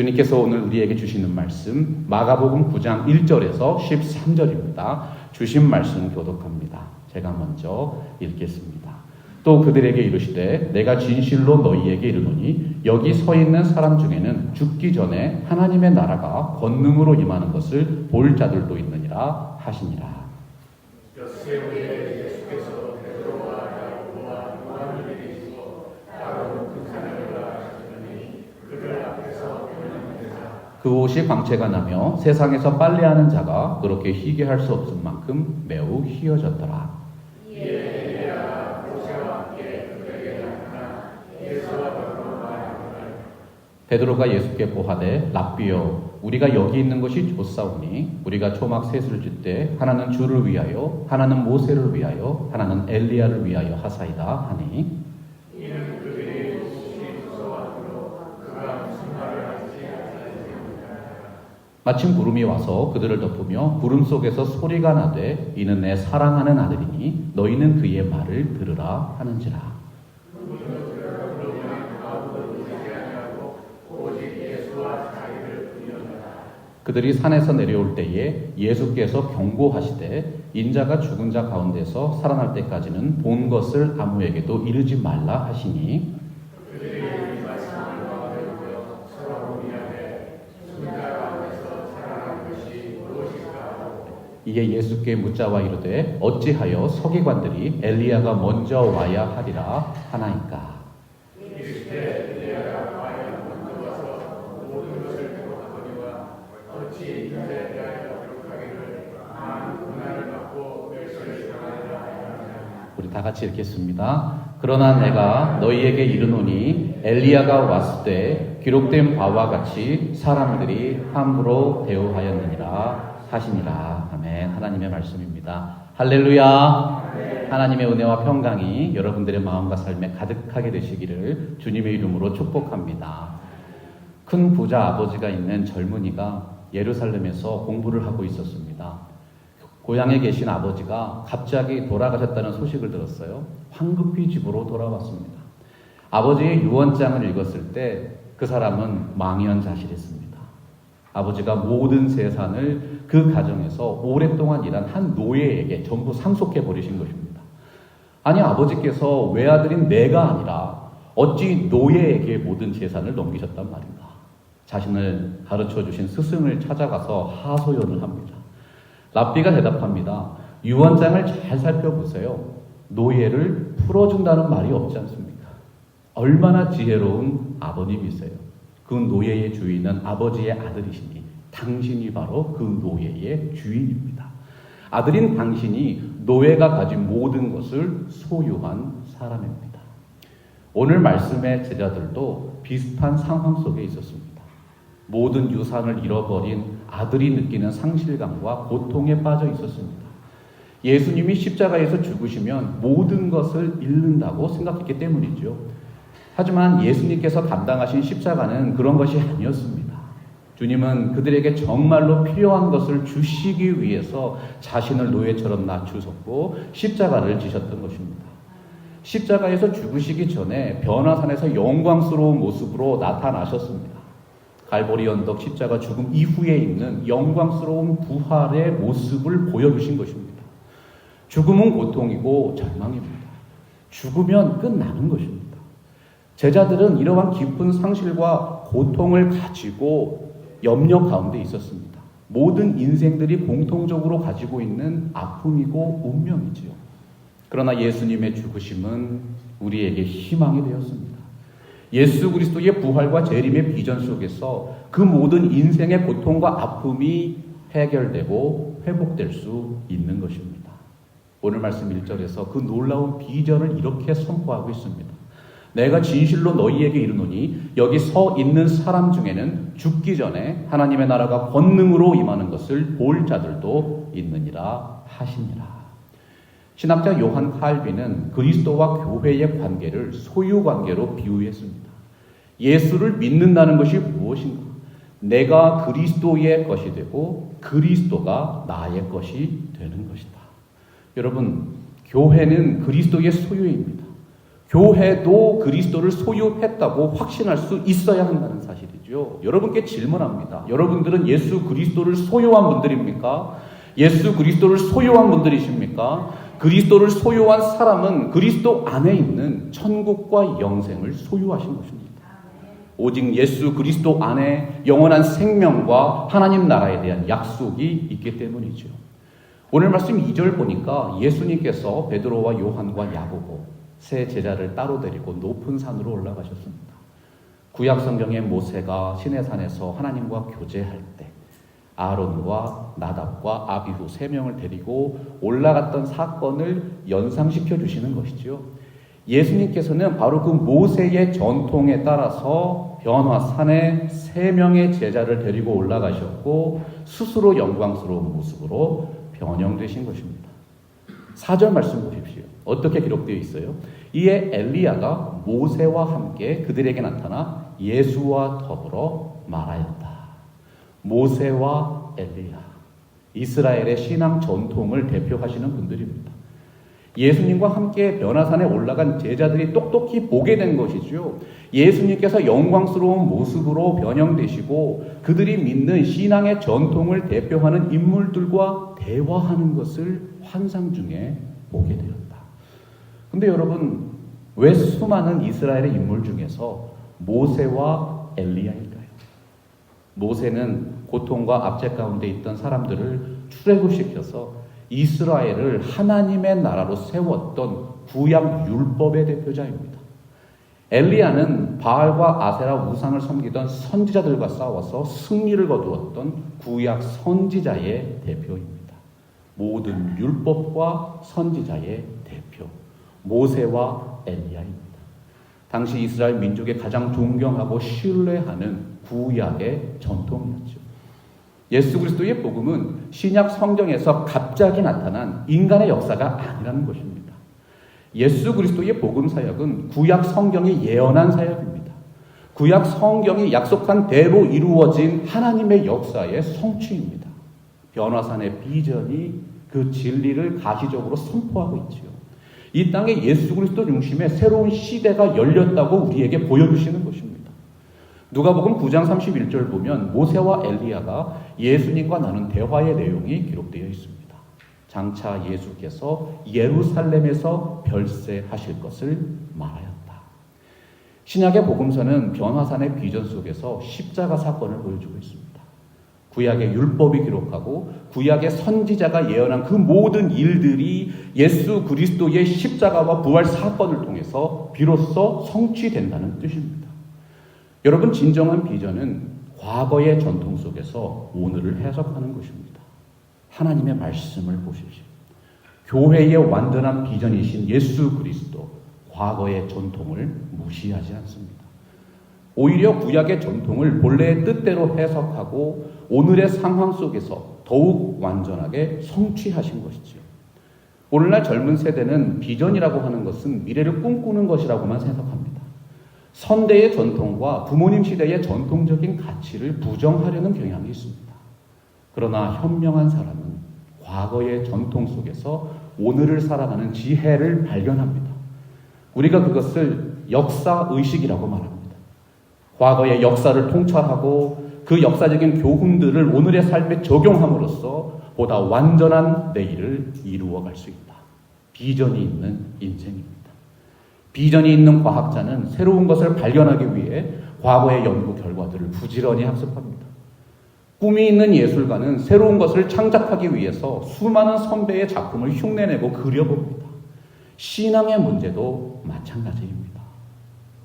주님께서 오늘 우리에게 주시는 말씀 마가복음 9장 1절에서 13절입니다. 주신 말씀 교독합니다. 제가 먼저 읽겠습니다. 또 그들에게 이르시되 내가 진실로 너희에게 이르노니 여기 서 있는 사람 중에는 죽기 전에 하나님의 나라가 권능으로 임하는 것을 볼 자들도 있느니라 하시니라. 그 옷이 광채가 나며 세상에서 빨래하는 자가 그렇게 희게 할 수 없을 만큼 매우 희어졌더라. 베드로가 예수께 보하되 랍비여 우리가 여기 있는 것이 좋사오니 우리가 초막 셋을 짓때 하나는 주를 위하여 하나는 모세를 위하여 하나는 엘리야를 위하여 하사이다 하니 마침 구름이 와서 그들을 덮으며 구름 속에서 소리가 나되 이는 내 사랑하는 아들이니 너희는 그의 말을 들으라 하는지라. 그들이 산에서 내려올 때에 예수께서 경고하시되 인자가 죽은 자 가운데서 살아날 때까지는 본 것을 아무에게도 이르지 말라 하시니 이에 예수께 묻자와 이르되 어찌하여 서기관들이 엘리야가 먼저 와야 하리라 하나이까 우리 다 같이 읽겠습니다. 그러나 내가 너희에게 이르노니 엘리야가 왔을 때 기록된 바와 같이 사람들이 함부로 대우하였느니라 하시니라. 아멘. 하나님의 말씀입니다. 할렐루야. 하나님의 은혜와 평강이 여러분들의 마음과 삶에 가득하게 되시기를 주님의 이름으로 축복합니다. 큰 부자 아버지가 있는 젊은이가 예루살렘에서 공부를 하고 있었습니다. 고향에 계신 아버지가 갑자기 돌아가셨다는 소식을 들었어요. 황급히 집으로 돌아왔습니다. 아버지의 유언장을 읽었을 때 그 사람은 망연자실했습니다. 아버지가 모든 재산을 그 가정에서 오랫동안 일한 한 노예에게 전부 상속해 버리신 것입니다. 아니 아버지께서 외아들인 내가 아니라 어찌 노예에게 모든 재산을 넘기셨단 말인가? 자신을 가르쳐 주신 스승을 찾아가서 하소연을 합니다. 랍비가 대답합니다. 유언장을 잘 살펴보세요. 노예를 풀어준다는 말이 없지 않습니까? 얼마나 지혜로운 아버님이세요. 그 노예의 주인은 아버지의 아들이시니 당신이 바로 그 노예의 주인입니다. 아들인 당신이 노예가 가진 모든 것을 소유한 사람입니다. 오늘 말씀의 제자들도 비슷한 상황 속에 있었습니다. 모든 유산을 잃어버린 아들이 느끼는 상실감과 고통에 빠져 있었습니다. 예수님이 십자가에서 죽으시면 모든 것을 잃는다고 생각했기 때문이죠. 하지만 예수님께서 감당하신 십자가는 그런 것이 아니었습니다. 주님은 그들에게 정말로 필요한 것을 주시기 위해서 자신을 노예처럼 낮추셨고 십자가를 지셨던 것입니다. 십자가에서 죽으시기 전에 변화산에서 영광스러운 모습으로 나타나셨습니다. 갈보리 언덕 십자가 죽음 이후에 있는 영광스러운 부활의 모습을 보여주신 것입니다. 죽음은 고통이고 절망입니다. 죽으면 끝나는 것입니다. 제자들은 이러한 깊은 상실과 고통을 가지고 염려 가운데 있었습니다. 모든 인생들이 공통적으로 가지고 있는 아픔이고 운명이지요. 그러나 예수님의 죽으심은 우리에게 희망이 되었습니다. 예수 그리스도의 부활과 재림의 비전 속에서 그 모든 인생의 고통과 아픔이 해결되고 회복될 수 있는 것입니다. 오늘 말씀 1절에서 그 놀라운 비전을 이렇게 선포하고 있습니다. 내가 진실로 너희에게 이르노니 여기 서 있는 사람 중에는 죽기 전에 하나님의 나라가 권능으로 임하는 것을 볼 자들도 있느니라 하시니라. 신학자 요한 칼빈은 그리스도와 교회의 관계를 소유 관계로 비유했습니다. 예수를 믿는다는 것이 무엇인가? 내가 그리스도의 것이 되고 그리스도가 나의 것이 되는 것이다. 여러분, 교회는 그리스도의 소유입니다. 교회도 그리스도를 소유했다고 확신할 수 있어야 한다는 사실이죠. 여러분께 질문합니다. 여러분들은 예수 그리스도를 소유한 분들입니까? 예수 그리스도를 소유한 분들이십니까? 그리스도를 소유한 사람은 그리스도 안에 있는 천국과 영생을 소유하신 것입니다. 오직 예수 그리스도 안에 영원한 생명과 하나님 나라에 대한 약속이 있기 때문이죠. 오늘 말씀 2절 보니까 예수님께서 베드로와 요한과 야고보 세 제자를 따로 데리고 높은 산으로 올라가셨습니다. 구약 성경의 모세가 시내산에서 하나님과 교제할 때 아론과 나답과 아비후 세 명을 데리고 올라갔던 사건을 연상시켜 주시는 것이지요. 예수님께서는 바로 그 모세의 전통에 따라서 변화산에 세 명의 제자를 데리고 올라가셨고 스스로 영광스러운 모습으로 변형되신 것입니다. 4절 말씀 보십시오. 어떻게 기록되어 있어요? 이에 엘리야가 모세와 함께 그들에게 나타나 예수와 더불어 말하였다. 모세와 엘리야. 이스라엘의 신앙 전통을 대표하시는 분들입니다. 예수님과 함께 변화산에 올라간 제자들이 똑똑히 보게 된 것이죠. 예수님께서 영광스러운 모습으로 변형되시고 그들이 믿는 신앙의 전통을 대표하는 인물들과 대화하는 것을 환상 중에 보게 되었다. 근데 여러분, 왜 수많은 이스라엘의 인물 중에서 모세와 엘리야일까요? 모세는 고통과 압제 가운데 있던 사람들을 출애굽시켜서 이스라엘을 하나님의 나라로 세웠던 구약 율법의 대표자입니다. 엘리야는 바알과 아세라 우상을 섬기던 선지자들과 싸워서 승리를 거두었던 구약 선지자의 대표입니다. 모든 율법과 선지자의 모세와 엘리야입니다. 당시 이스라엘 민족의 가장 존경하고 신뢰하는 구약의 전통이었죠. 예수 그리스도의 복음은 신약 성경에서 갑자기 나타난 인간의 역사가 아니라는 것입니다. 예수 그리스도의 복음 사역은 구약 성경이 예언한 사역입니다. 구약 성경이 약속한 대로 이루어진 하나님의 역사의 성취입니다. 변화산의 비전이 그 진리를 가시적으로 선포하고 있지요. 이 땅에 예수 그리스도 중심의 새로운 시대가 열렸다고 우리에게 보여주시는 것입니다. 누가복음 9장 31절 보면 모세와 엘리야가 예수님과 나눈 대화의 내용이 기록되어 있습니다. 장차 예수께서 예루살렘에서 별세하실 것을 말하였다. 신약의 복음서는 변화산의 비전 속에서 십자가 사건을 보여주고 있습니다. 구약의 율법이 기록하고 구약의 선지자가 예언한 그 모든 일들이 예수 그리스도의 십자가와 부활 사건을 통해서 비로소 성취된다는 뜻입니다. 여러분 진정한 비전은 과거의 전통 속에서 오늘을 해석하는 것입니다. 하나님의 말씀을 보십시오. 교회의 완전한 비전이신 예수 그리스도 과거의 전통을 무시하지 않습니다. 오히려 구약의 전통을 본래의 뜻대로 해석하고 오늘의 상황 속에서 더욱 완전하게 성취하신 것이죠. 오늘날 젊은 세대는 비전이라고 하는 것은 미래를 꿈꾸는 것이라고만 생각합니다. 선대의 전통과 부모님 시대의 전통적인 가치를 부정하려는 경향이 있습니다. 그러나 현명한 사람은 과거의 전통 속에서 오늘을 살아가는 지혜를 발견합니다. 우리가 그것을 역사 의식이라고 말합니다. 과거의 역사를 통찰하고 그 역사적인 교훈들을 오늘의 삶에 적용함으로써 보다 완전한 내일을 이루어갈 수 있다. 비전이 있는 인생입니다. 비전이 있는 과학자는 새로운 것을 발견하기 위해 과거의 연구 결과들을 부지런히 학습합니다. 꿈이 있는 예술가는 새로운 것을 창작하기 위해서 수많은 선배의 작품을 흉내내고 그려봅니다. 신앙의 문제도 마찬가지입니다.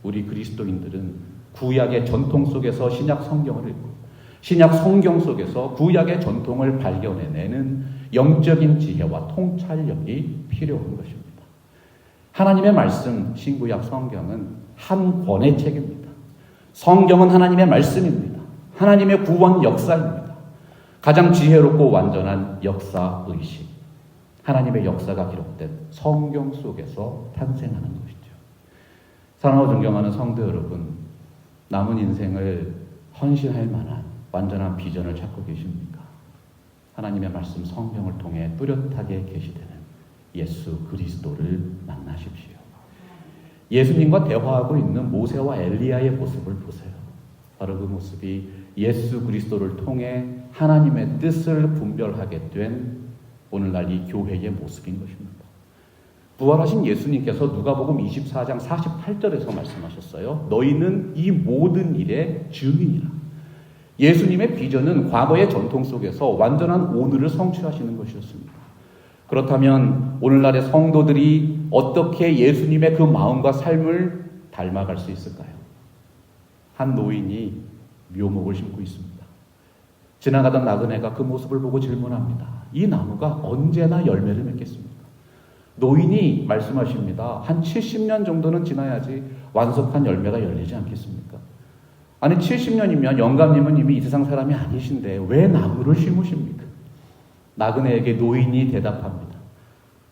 우리 그리스도인들은 구약의 전통 속에서 신약 성경을 읽고 신약 성경 속에서 구약의 전통을 발견해내는 영적인 지혜와 통찰력이 필요한 것입니다. 하나님의 말씀, 신구약 성경은 한 권의 책입니다. 성경은 하나님의 말씀입니다. 하나님의 구원 역사입니다. 가장 지혜롭고 완전한 역사 의식. 하나님의 역사가 기록된 성경 속에서 탄생하는 것이죠. 사랑하고 존경하는 성도 여러분, 남은 인생을 헌신할 만한 완전한 비전을 찾고 계십니까? 하나님의 말씀 성경을 통해 뚜렷하게 계시되는 예수 그리스도를 만나십시오. 예수님과 대화하고 있는 모세와 엘리야의 모습을 보세요. 바로 그 모습이 예수 그리스도를 통해 하나님의 뜻을 분별하게 된 오늘날 이 교회의 모습인 것입니다. 부활하신 예수님께서 누가복음 24장 48절에서 말씀하셨어요. 너희는 이 모든 일의 증인이라. 예수님의 비전은 과거의 전통 속에서 완전한 오늘을 성취하시는 것이었습니다. 그렇다면 오늘날의 성도들이 어떻게 예수님의 그 마음과 삶을 닮아갈 수 있을까요? 한 노인이 묘목을 심고 있습니다. 지나가던 나그네가 그 모습을 보고 질문합니다. 이 나무가 언제나 열매를 맺겠습니까? 노인이 말씀하십니다. 한 70년 정도는 지나야지 완속한 열매가 열리지 않겠습니까? 아니 70년이면 영감님은 이미 이 세상 사람이 아니신데 왜 나무를 심으십니까? 나그네에게 노인이 대답합니다.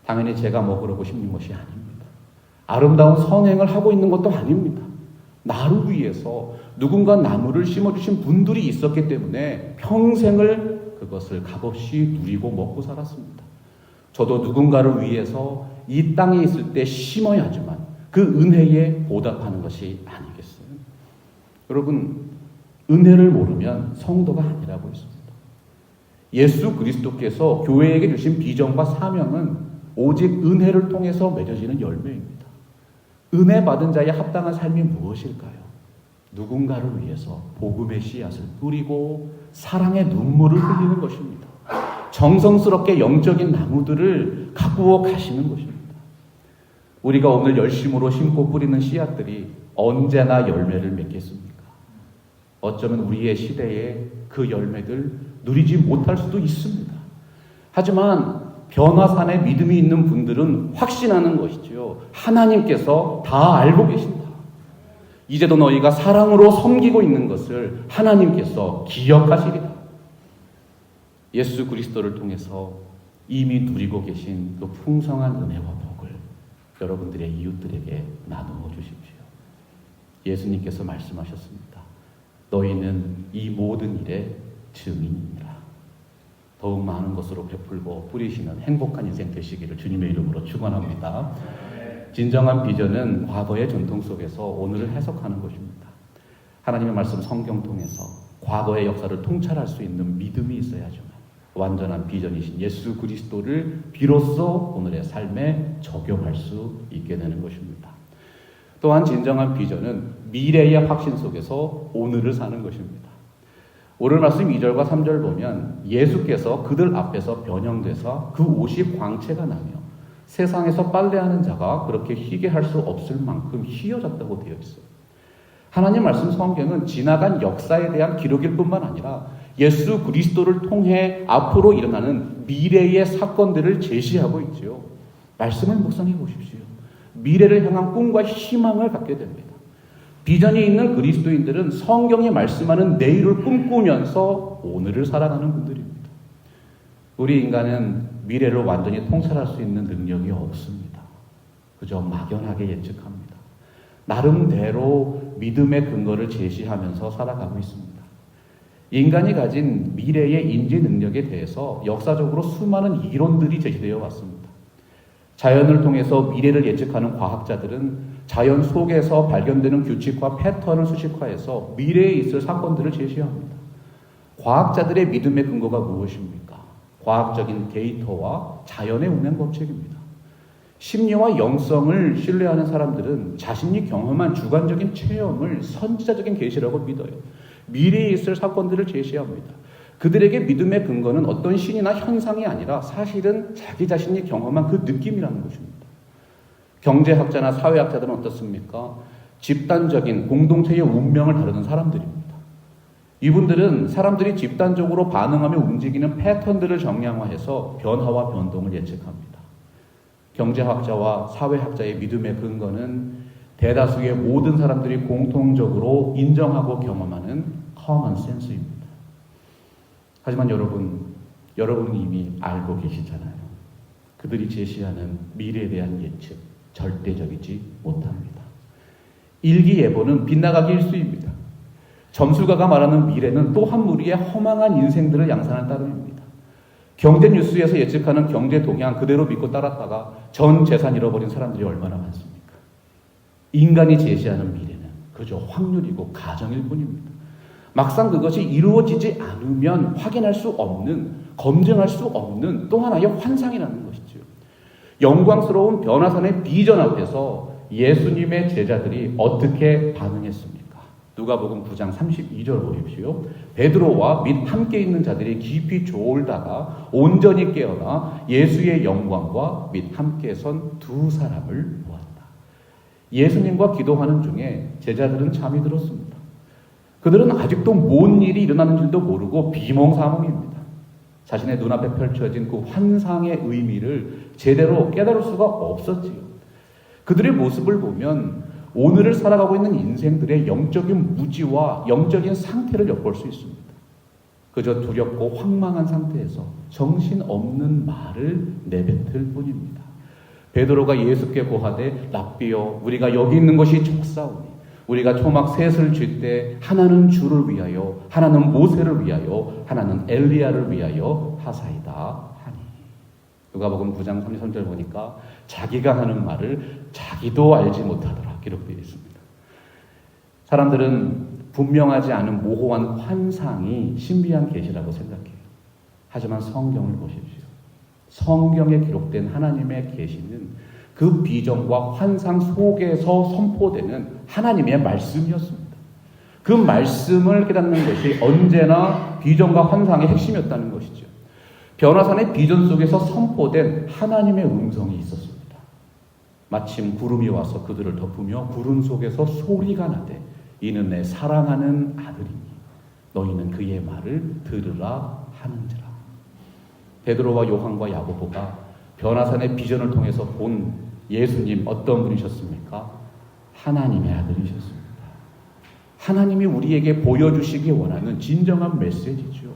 당연히 제가 먹으려고 심는 것이 아닙니다. 아름다운 선행을 하고 있는 것도 아닙니다. 나를 위해서 누군가 나무를 심어주신 분들이 있었기 때문에 평생을 그것을 값없이 누리고 먹고 살았습니다. 저도 누군가를 위해서 이 땅에 있을 때 심어야지만 그 은혜에 보답하는 것이 아니겠어요. 여러분, 은혜를 모르면 성도가 아니라고 했습니다. 예수 그리스도께서 교회에게 주신 비전과 사명은 오직 은혜를 통해서 맺어지는 열매입니다. 은혜 받은 자의 합당한 삶이 무엇일까요? 누군가를 위해서 복음의 씨앗을 뿌리고 사랑의 눈물을 흘리는 것입니다. 정성스럽게 영적인 나무들을 가꾸어 가시는 것입니다. 우리가 오늘 열심으로 심고 뿌리는 씨앗들이 언제나 열매를 맺겠습니까? 어쩌면 우리의 시대에 그 열매들 누리지 못할 수도 있습니다. 하지만 변화산에 믿음이 있는 분들은 확신하는 것이지요. 하나님께서 다 알고 계신다. 이제도 너희가 사랑으로 섬기고 있는 것을 하나님께서 기억하시리다. 예수 그리스도를 통해서 이미 누리고 계신 그 풍성한 은혜와 복을 여러분들의 이웃들에게 나누어 주십시오. 예수님께서 말씀하셨습니다. 너희는 이 모든 일의 증인이라. 더욱 많은 것으로 베풀고 뿌리시는 행복한 인생 되시기를 주님의 이름으로 축원합니다. 진정한 비전은 과거의 전통 속에서 오늘을 해석하는 것입니다. 하나님의 말씀 성경 통해서 과거의 역사를 통찰할 수 있는 믿음이 있어야지만 완전한 비전이신 예수 그리스도를 비로소 오늘의 삶에 적용할 수 있게 되는 것입니다. 또한 진정한 비전은 미래의 확신 속에서 오늘을 사는 것입니다. 오늘 말씀 2절과 3절 보면 예수께서 그들 앞에서 변형돼서 그 옷이 광채가 나며 세상에서 빨래하는 자가 그렇게 희게 할 수 없을 만큼 희어졌다고 되어 있어요. 하나님 말씀 성경은 지나간 역사에 대한 기록일 뿐만 아니라 예수 그리스도를 통해 앞으로 일어나는 미래의 사건들을 제시하고 있지요. 말씀을 묵상해 보십시오. 미래를 향한 꿈과 희망을 갖게 됩니다. 비전이 있는 그리스도인들은 성경이 말씀하는 내일을 꿈꾸면서 오늘을 살아가는 분들입니다. 우리 인간은 미래를 완전히 통찰할 수 있는 능력이 없습니다. 그저 막연하게 예측합니다. 나름대로 믿음의 근거를 제시하면서 살아가고 있습니다. 인간이 가진 미래의 인지 능력에 대해서 역사적으로 수많은 이론들이 제시되어 왔습니다. 자연을 통해서 미래를 예측하는 과학자들은 자연 속에서 발견되는 규칙과 패턴을 수식화해서 미래에 있을 사건들을 제시합니다. 과학자들의 믿음의 근거가 무엇입니까? 과학적인 데이터와 자연의 운행 법칙입니다. 심리와 영성을 신뢰하는 사람들은 자신이 경험한 주관적인 체험을 선지자적인 계시라고 믿어요. 미래에 있을 사건들을 제시합니다. 그들에게 믿음의 근거는 어떤 신이나 현상이 아니라 사실은 자기 자신이 경험한 그 느낌이라는 것입니다. 경제학자나 사회학자들은 어떻습니까? 집단적인 공동체의 운명을 다루는 사람들입니다. 이분들은 사람들이 집단적으로 반응하며 움직이는 패턴들을 정량화해서 변화와 변동을 예측합니다. 경제학자와 사회학자의 믿음의 근거는 대다수의 모든 사람들이 공통적으로 인정하고 경험하는 커먼 센스입니다. 하지만 여러분, 여러분은 이미 알고 계시잖아요. 그들이 제시하는 미래에 대한 예측, 절대적이지 못합니다. 일기예보는 빗나가기 일수입니다. 점수가가 말하는 미래는 또 한 무리의 허망한 인생들을 양산한 따름입니다. 경제 뉴스에서 예측하는 경제 동향 그대로 믿고 따랐다가 전 재산 잃어버린 사람들이 얼마나 많습니까? 인간이 제시하는 미래는 그저 확률이고 가정일 뿐입니다. 막상 그것이 이루어지지 않으면 확인할 수 없는, 검증할 수 없는 또 하나의 환상이라는 것이죠. 영광스러운 변화산의 비전 앞에서 예수님의 제자들이 어떻게 반응했습니까? 누가복음 9장 32절 보십시오. 베드로와 및 함께 있는 자들이 깊이 졸다가 온전히 깨어나 예수의 영광과 및 함께 선 두 사람을 보았다. 예수님과 기도하는 중에 제자들은 잠이 들었습니다. 그들은 아직도 뭔 일이 일어나는 줄도 모르고 비몽사몽입니다. 자신의 눈앞에 펼쳐진 그 환상의 의미를 제대로 깨달을 수가 없었지요. 그들의 모습을 보면 오늘을 살아가고 있는 인생들의 영적인 무지와 영적인 상태를 엿볼 수 있습니다. 그저 두렵고 황망한 상태에서 정신 없는 말을 내뱉을 뿐입니다. 베드로가 예수께 고하되 랍비여 우리가 여기 있는 것이 적사오니 우리가 초막 셋을 쥘때 하나는 주를 위하여 하나는 모세를 위하여 하나는 엘리야를 위하여 하사이다 하니 누가복음 9장 33절 보니까 자기가 하는 말을 자기도 알지 못하더라 기록되어 있습니다. 사람들은 분명하지 않은 모호한 환상이 신비한 계시라고 생각해요. 하지만 성경을 보십시오. 성경에 기록된 하나님의 계시는 그 비전과 환상 속에서 선포되는 하나님의 말씀이었습니다. 그 말씀을 깨닫는 것이 언제나 비전과 환상의 핵심이었다는 것이죠. 변화산의 비전 속에서 선포된 하나님의 음성이 있었습니다. 마침 구름이 와서 그들을 덮으며 구름 속에서 소리가 나되 이는 내 사랑하는 아들이니 너희는 그의 말을 들으라 하는지라. 베드로와 요한과 야고보가 변화산의 비전을 통해서 본 예수님 어떤 분이셨습니까? 하나님의 아들이셨습니다. 하나님이 우리에게 보여주시기 원하는 진정한 메시지죠.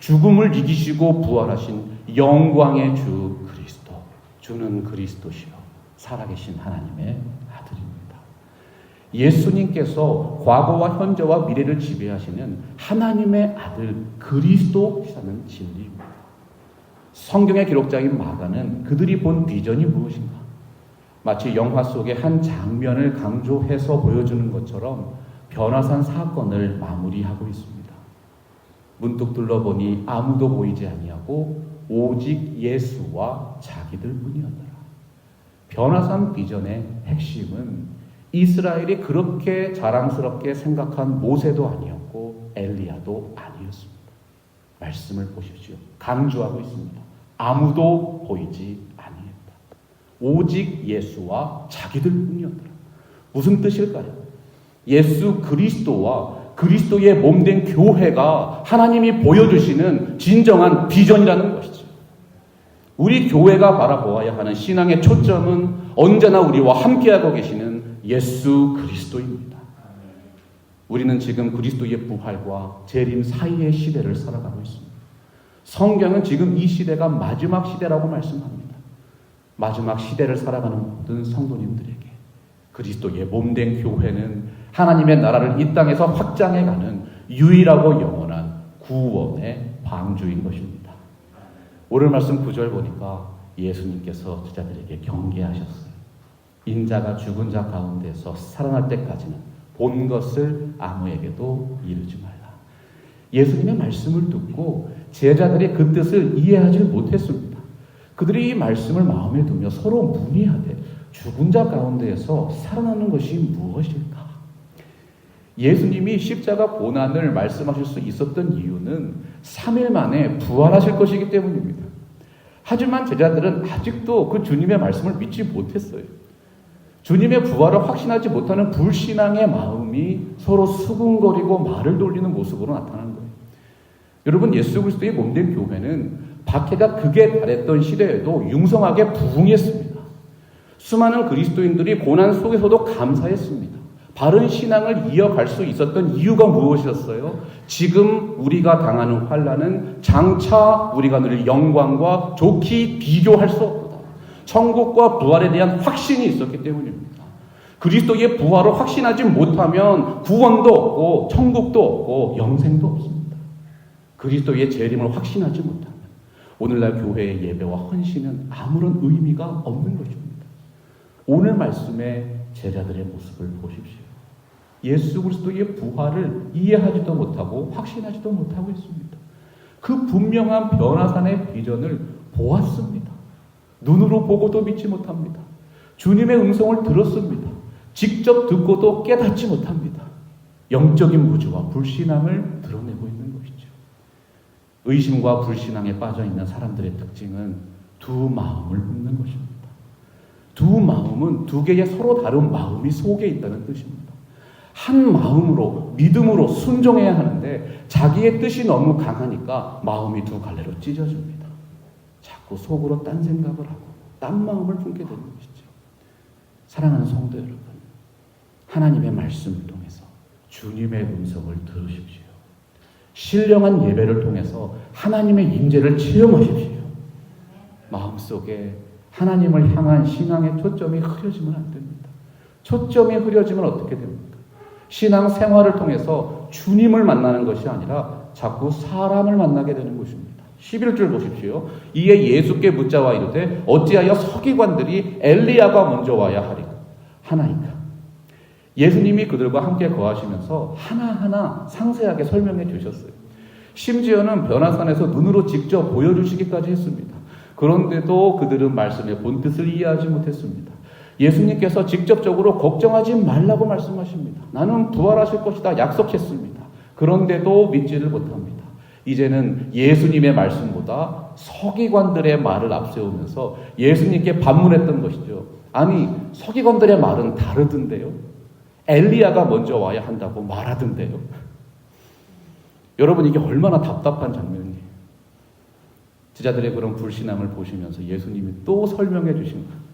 죽음을 이기시고 부활하신 영광의 주 그리스도. 주는 그리스도시요. 살아계신 하나님의 아들입니다. 예수님께서 과거와 현재와 미래를 지배하시는 하나님의 아들 그리스도시라는 진리입니다. 성경의 기록자인 마가는 그들이 본 비전이 무엇인가? 마치 영화 속의 한 장면을 강조해서 보여주는 것처럼 변화산 사건을 마무리하고 있습니다. 문득 둘러보니 아무도 보이지 아니하고 오직 예수와 자기들 뿐이었더라. 변화산 비전의 핵심은 이스라엘이 그렇게 자랑스럽게 생각한 모세도 아니었고 엘리야도 아니었습니다. 말씀을 보십시오. 강조하고 있습니다. 아무도 보이지 아니했다. 오직 예수와 자기들 뿐이었더라. 무슨 뜻일까요? 예수 그리스도와 그리스도의 몸된 교회가 하나님이 보여주시는 진정한 비전이라는 것이죠. 우리 교회가 바라보아야 하는 신앙의 초점은 언제나 우리와 함께하고 계시는 예수 그리스도입니다. 우리는 지금 그리스도의 부활과 재림 사이의 시대를 살아가고 있습니다. 성경은 지금 이 시대가 마지막 시대라고 말씀합니다. 마지막 시대를 살아가는 모든 성도님들에게 그리스도의 몸된 교회는 하나님의 나라를 이 땅에서 확장해가는 유일하고 영원한 구원의 방주인 것입니다. 오늘 말씀 9절 보니까 예수님께서 제자들에게 경계하셨어요. 인자가 죽은 자 가운데서 살아날 때까지는 본 것을 아무에게도 이르지 말라. 예수님의 말씀을 듣고 제자들이 그 뜻을 이해하지 못했습니다. 그들이 이 말씀을 마음에 두며 서로 문의하되 죽은 자 가운데에서 살아나는 것이 무엇일까? 예수님이 십자가 고난을 말씀하실 수 있었던 이유는 3일 만에 부활하실 것이기 때문입니다. 하지만 제자들은 아직도 그 주님의 말씀을 믿지 못했어요. 주님의 부활을 확신하지 못하는 불신앙의 마음이 서로 수군거리고 말을 돌리는 모습으로 나타나는 거예요. 여러분 예수 그리스도의 몸된 교회는 박해가 극에 달했던 시대에도 융성하게 부흥했습니다. 수많은 그리스도인들이 고난 속에서도 감사했습니다. 바른 신앙을 이어갈 수 있었던 이유가 무엇이었어요? 지금 우리가 당하는 환란은 장차 우리가 누릴 영광과 좋게 비교할 수 없다. 천국과 부활에 대한 확신이 있었기 때문입니다. 그리스도의 부활을 확신하지 못하면 구원도 없고 천국도 없고 영생도 없습니다. 그리스도의 재림을 확신하지 못하면 오늘날 교회의 예배와 헌신은 아무런 의미가 없는 것입니다. 오늘 말씀의 제자들의 모습을 보십시오. 예수 그리스도의 부활을 이해하지도 못하고 확신하지도 못하고 있습니다. 그 분명한 변화산의 비전을 보았습니다. 눈으로 보고도 믿지 못합니다. 주님의 음성을 들었습니다. 직접 듣고도 깨닫지 못합니다. 영적인 무주와 불신앙을 드러내고. 의심과 불신앙에 빠져 있는 사람들의 특징은 두 마음을 묻는 것입니다. 두 마음은 두 개의 서로 다른 마음이 속에 있다는 뜻입니다. 한 마음으로 믿음으로 순종해야 하는데 자기의 뜻이 너무 강하니까 마음이 두 갈래로 찢어집니다. 자꾸 속으로 딴 생각을 하고 딴 마음을 품게 되는 것이죠. 사랑하는 성도 여러분, 하나님의 말씀을 통해서 주님의 음성을 들으십시오. 신령한 예배를 통해서 하나님의 임재를 체험하십시오. 마음속에 하나님을 향한 신앙의 초점이 흐려지면 안 됩니다. 초점이 흐려지면 어떻게 됩니까? 신앙 생활을 통해서 주님을 만나는 것이 아니라 자꾸 사람을 만나게 되는 것입니다. 11절 보십시오. 이에 예수께 묻자와 이르되 어찌하여 서기관들이 엘리야가 먼저 와야 하리까 하나이까 예수님이 그들과 함께 거하시면서 하나하나 상세하게 설명해 주셨어요. 심지어는 변화산에서 눈으로 직접 보여주시기까지 했습니다. 그런데도 그들은 말씀의 본뜻을 이해하지 못했습니다. 예수님께서 직접적으로 걱정하지 말라고 말씀하십니다. 나는 부활하실 것이다 약속했습니다. 그런데도 믿지를 못합니다. 이제는 예수님의 말씀보다 서기관들의 말을 앞세우면서 예수님께 반문했던 것이죠. 아니, 서기관들의 말은 다르던데요. 엘리야가 먼저 와야 한다고 말하던데요. 여러분, 이게 얼마나 답답한 장면이에요. 제자들의 그런 불신앙을 보시면서 예수님이 또 설명해 주신 거예요.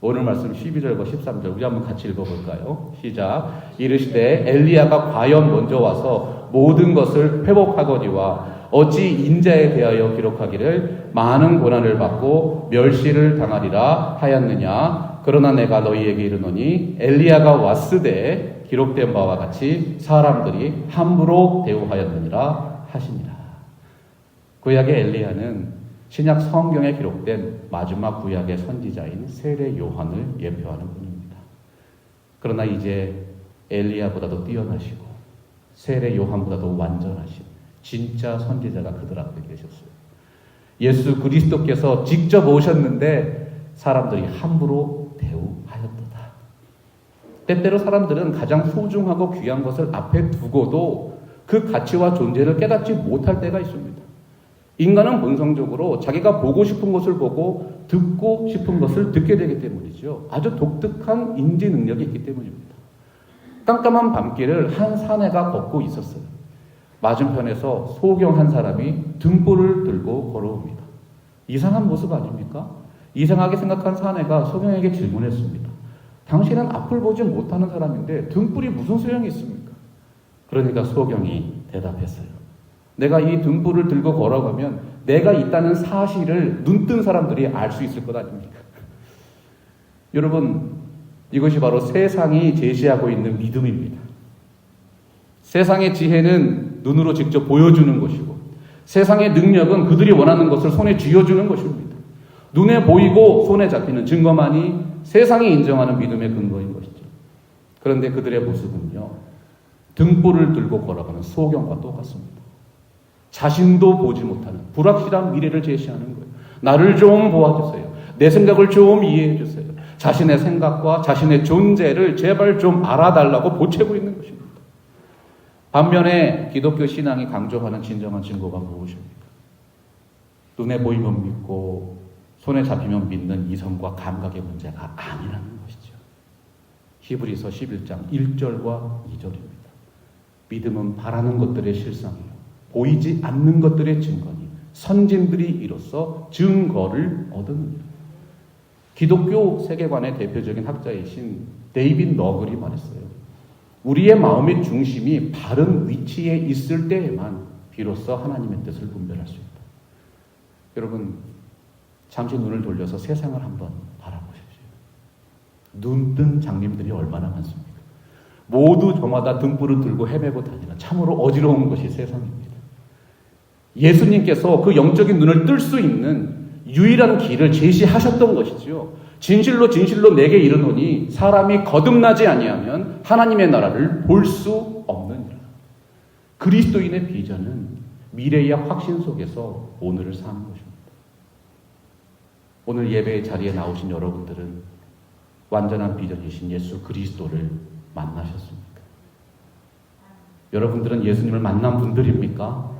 오늘 말씀 12절과 13절 우리 한번 같이 읽어볼까요? 시작. 이르시되 엘리야가 과연 먼저 와서 모든 것을 회복하거니와 어찌 인자에 대하여 기록하기를 많은 고난을 받고 멸시를 당하리라 하였느냐 그러나 내가 너희에게 이르노니 엘리야가 왔으되 기록된 바와 같이 사람들이 함부로 대우하였느니라 하시니라 구약의 엘리야는 신약 성경에 기록된 마지막 구약의 선지자인 세례 요한을 예표하는 분입니다. 그러나 이제 엘리야보다도 뛰어나시고 세례 요한보다도 완전하신 진짜 선지자가 그들 앞에 계셨어요. 예수 그리스도께서 직접 오셨는데 사람들이 함부로 대우하였도다. 때때로 사람들은 가장 소중하고 귀한 것을 앞에 두고도 그 가치와 존재를 깨닫지 못할 때가 있습니다. 인간은 본성적으로 자기가 보고 싶은 것을 보고 듣고 싶은 것을 듣게 되기 때문이죠. 아주 독특한 인지 능력이 있기 때문입니다. 깜깜한 밤길을 한 사내가 걷고 있었어요. 맞은편에서 소경 한 사람이 등불을 들고 걸어옵니다. 이상한 모습 아닙니까? 이상하게 생각한 사내가 소경에게 질문했습니다. 당신은 앞을 보지 못하는 사람인데 등불이 무슨 소용이 있습니까? 그러니까 소경이 대답했어요. 내가 이 등불을 들고 걸어가면 내가 있다는 사실을 눈뜬 사람들이 알 수 있을 것 아닙니까? 여러분, 이것이 바로 세상이 제시하고 있는 믿음입니다. 세상의 지혜는 눈으로 직접 보여주는 것이고, 세상의 능력은 그들이 원하는 것을 손에 쥐어주는 것입니다. 눈에 보이고 손에 잡히는 증거만이 세상이 인정하는 믿음의 근거인 것이죠. 그런데 그들의 모습은요, 등불을 들고 걸어가는 소경과 똑같습니다. 자신도 보지 못하는 불확실한 미래를 제시하는 거예요. 나를 좀 도와주세요. 내 생각을 좀 이해해 주세요. 자신의 생각과 자신의 존재를 제발 좀 알아달라고 보채고 있는. 반면에 기독교 신앙이 강조하는 진정한 증거가 무엇입니까? 눈에 보이면 믿고 손에 잡히면 믿는 이성과 감각의 문제가 아니라는 것이죠. 히브리서 11장 1절과 2절입니다. 믿음은 바라는 것들의 실상이요. 보이지 않는 것들의 증거니 선진들이 이로써 증거를 얻으느니라. 기독교 세계관의 대표적인 학자이신 데이빗 너글이 말했어요. 우리의 마음의 중심이 바른 위치에 있을 때에만 비로소 하나님의 뜻을 분별할 수 있다. 여러분, 잠시 눈을 돌려서 세상을 한번 바라보십시오. 눈 뜬 장님들이 얼마나 많습니까? 모두 저마다 등불을 들고 헤매고 다니는 참으로 어지러운 것이 세상입니다. 예수님께서 그 영적인 눈을 뜰 수 있는 유일한 길을 제시하셨던 것이지요. 진실로 진실로 내게 이르노니 사람이 거듭나지 아니하면 하나님의 나라를 볼 수 없느니라. 그리스도인의 비전은 미래의 확신 속에서 오늘을 사는 것입니다. 오늘 예배의 자리에 나오신 여러분들은 완전한 비전이신 예수 그리스도를 만나셨습니까? 여러분들은 예수님을 만난 분들입니까?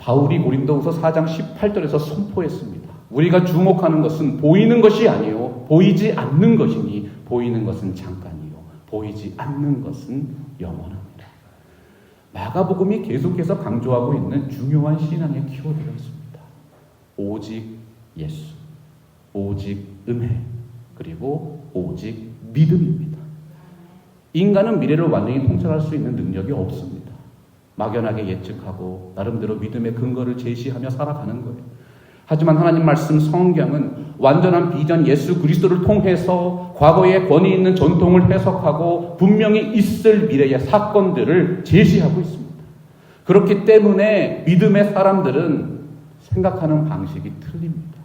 바울이 고린도후서 4장 18절에서 선포했습니다. 우리가 주목하는 것은 보이는 것이 아니요 보이지 않는 것이니 보이는 것은 잠깐이요 보이지 않는 것은 영원합니다. 마가복음이 계속해서 강조하고 있는 중요한 신앙의 키워드가 있습니다. 오직 예수, 오직 은혜, 그리고 오직 믿음입니다. 인간은 미래를 완전히 통찰할 수 있는 능력이 없습니다. 막연하게 예측하고 나름대로 믿음의 근거를 제시하며 살아가는 거예요. 하지만 하나님 말씀 성경은 완전한 비전 예수 그리스도를 통해서 과거의 권위 있는 전통을 해석하고 분명히 있을 미래의 사건들을 제시하고 있습니다. 그렇기 때문에 믿음의 사람들은 생각하는 방식이 틀립니다.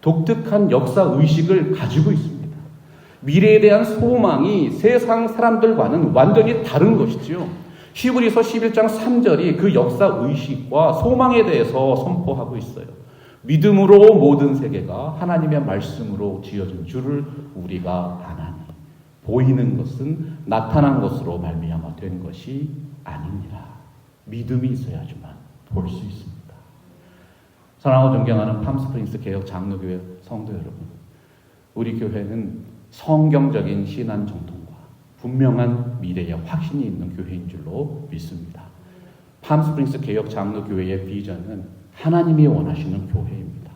독특한 역사 의식을 가지고 있습니다. 미래에 대한 소망이 세상 사람들과는 완전히 다른 것이지요. 히브리서 11장 3절이 그 역사 의식과 소망에 대해서 선포하고 있어요. 믿음으로 모든 세계가 하나님의 말씀으로 지어진 줄을 우리가 아나니 보이는 것은 나타난 것으로 말미암아 된 것이 아니니라. 믿음이 있어야지만 볼 수 있습니다. 사랑하고 존경하는 팜스프링스 개혁 장로교회 성도 여러분, 우리 교회는 성경적인 신앙 정통과 분명한 미래의 확신이 있는 교회인 줄로 믿습니다. 팜스프링스 개혁 장로교회의 비전은 하나님이 원하시는 교회입니다.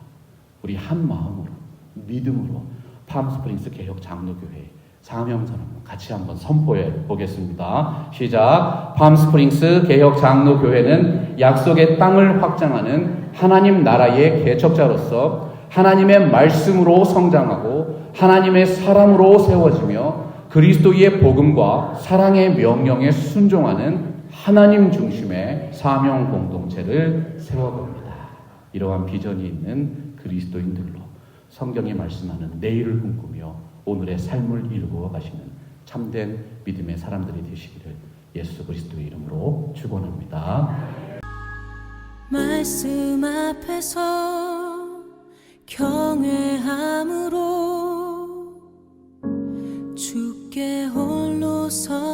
우리 한 마음으로 믿음으로 팜스프링스 개혁 장로교회 사명선언 같이 한번 선포해 보겠습니다. 시작. 팜스프링스 개혁 장로교회는 약속의 땅을 확장하는 하나님 나라의 개척자로서 하나님의 말씀으로 성장하고 하나님의 사랑으로 세워지며 그리스도의 복음과 사랑의 명령에 순종하는 하나님 중심의 사명 공동체를 세워봅니다. 이러한 비전이 있는 그리스도인들로 성경이 말씀하는 내일을 꿈꾸며 오늘의 삶을 이루어 가시는 참된 믿음의 사람들이 되시기를 예수 그리스도의 이름으로 축원합니다. 말씀 앞에서 경외함으로 주께 홀로 섭